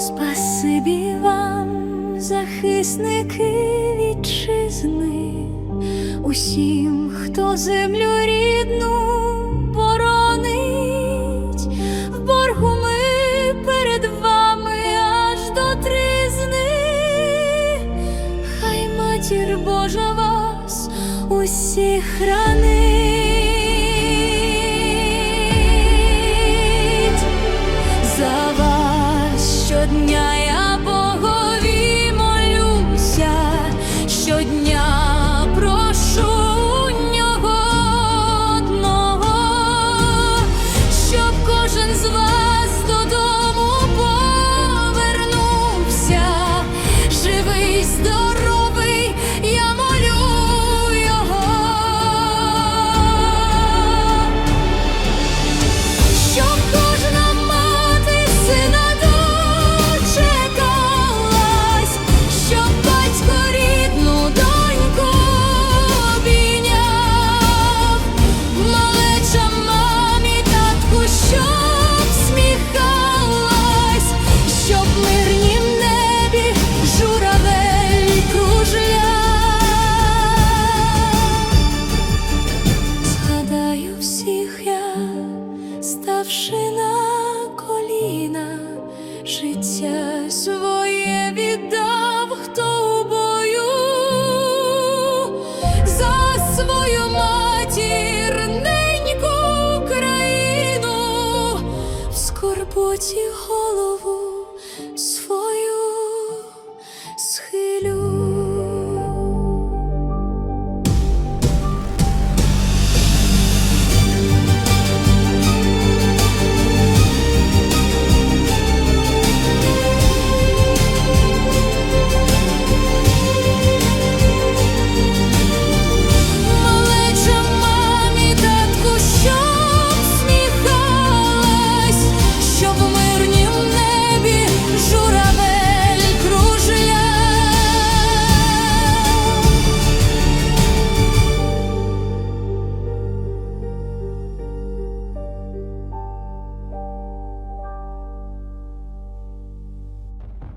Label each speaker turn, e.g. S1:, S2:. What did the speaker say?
S1: Спасибі вам, захисники вітчизни, усім, хто землю рідну боронить, в боргу ми перед вами аж до тризни. Хай матір Божа вас усіх хранить. Вас життя своє віддав, хто у бою за свою матір, неньку країну в скорботі